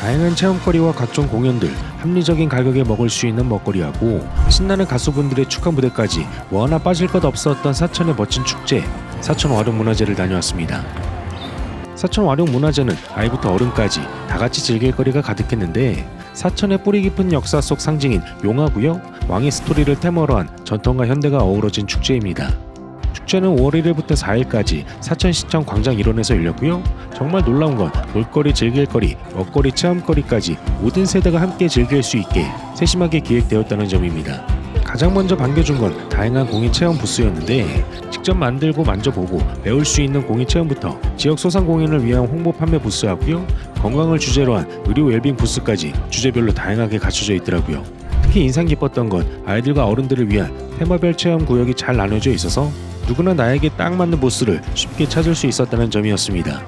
다양한 체험거리와 각종 공연들, 합리적인 가격에 먹을 수 있는 먹거리하고 신나는 가수분들의 축하 무대까지 뭐 하나 빠질 것 없었던 사천의 멋진 축제, 사천 와룡 문화제를 다녀왔습니다. 사천 와룡 문화제는 아이부터 어른까지 다 같이 즐길 거리가 가득했는데 사천의 뿌리 깊은 역사 속 상징인 용화구역 왕의 스토리를 테마로 한 전통과 현대가 어우러진 축제입니다. 축제는 5월 1일부터 4일까지 사천시청 광장 일원에서 열렸고요. 정말 놀라운 건 볼거리, 즐길거리, 먹거리, 체험거리까지 모든 세대가 함께 즐길 수 있게 세심하게 기획되었다는 점입니다. 가장 먼저 반겨준 건 다양한 공인 체험 부스였는데 직접 만들고 만져보고 배울 수 있는 공인 체험부터 지역 소상공인을 위한 홍보 판매 부스하고요. 건강을 주제로 한 의료 웰빙 부스까지 주제별로 다양하게 갖춰져 있더라고요. 특히 인상 깊었던 건 아이들과 어른들을 위한 테마별 체험 구역이 잘 나눠져 있어서 누구나 나에게 딱 맞는 부스를 쉽게 찾을 수 있었다는 점이었습니다.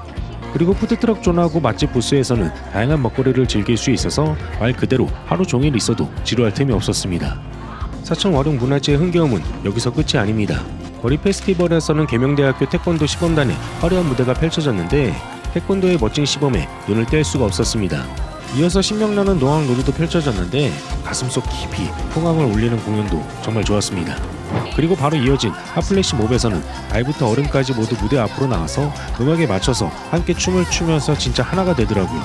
그리고 푸드트럭 존하고 맛집 부스에서는 다양한 먹거리를 즐길 수 있어서 말 그대로 하루 종일 있어도 지루할 틈이 없었습니다. 사천 와룡 문화제의 흥겨움은 여기서 끝이 아닙니다. 거리 페스티벌에서는 계명대학교 태권도 시범단의 화려한 무대가 펼쳐졌는데 태권도의 멋진 시범에 눈을 뗄 수가 없었습니다. 이어서 신명나는 노항 놀이도 펼쳐졌는데 가슴속 깊이 풍광을 울리는 공연도 정말 좋았습니다. 그리고 바로 이어진 핫플래시 몹에서는 아이부터 어른까지 모두 무대 앞으로 나와서 음악에 맞춰서 함께 춤을 추면서 진짜 하나가 되더라고요.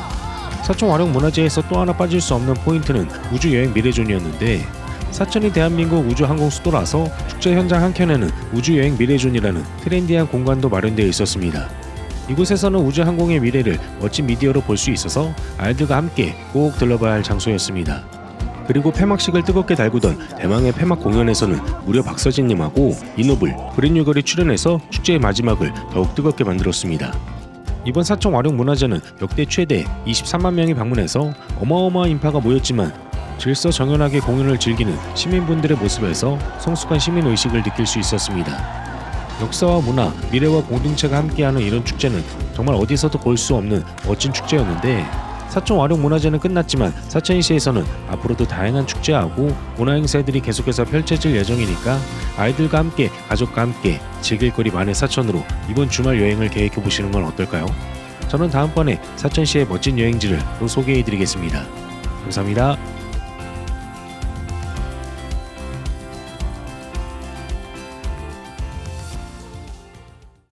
사천 와룡 문화제에서 또 하나 빠질 수 없는 포인트는 우주 여행 미래존이었는데 사천이 대한민국 우주 항공 수도라서 축제 현장 한켠에는 우주 여행 미래존이라는 트렌디한 공간도 마련되어 있었습니다. 이곳에서는 우주 항공의 미래를 멋진 미디어로 볼 수 있어서 아이들과 함께 꼭 들러봐야 할 장소였습니다. 그리고 폐막식을 뜨겁게 달구던 대망의 폐막 공연에서는 무려 박서진님하고 이노블, 브랜뉴걸이 출연해서 축제의 마지막을 더욱 뜨겁게 만들었습니다. 이번 사천 와룡 문화제는 역대 최대 23만 명이 방문해서 어마어마한 인파가 모였지만 질서 정연하게 공연을 즐기는 시민분들의 모습에서 성숙한 시민 의식을 느낄 수 있었습니다. 역사와 문화, 미래와 공동체가 함께하는 이런 축제는 정말 어디서도 볼 수 없는 멋진 축제였는데 사천 와룡 문화제는 끝났지만 사천시에서는 앞으로도 다양한 축제하고 문화 행사들이 계속해서 펼쳐질 예정이니까 아이들과 함께 가족과 함께 즐길 거리 많은 사천으로 이번 주말 여행을 계획해 보시는 건 어떨까요? 저는 다음번에 사천시의 멋진 여행지를 또 소개해 드리겠습니다. 감사합니다.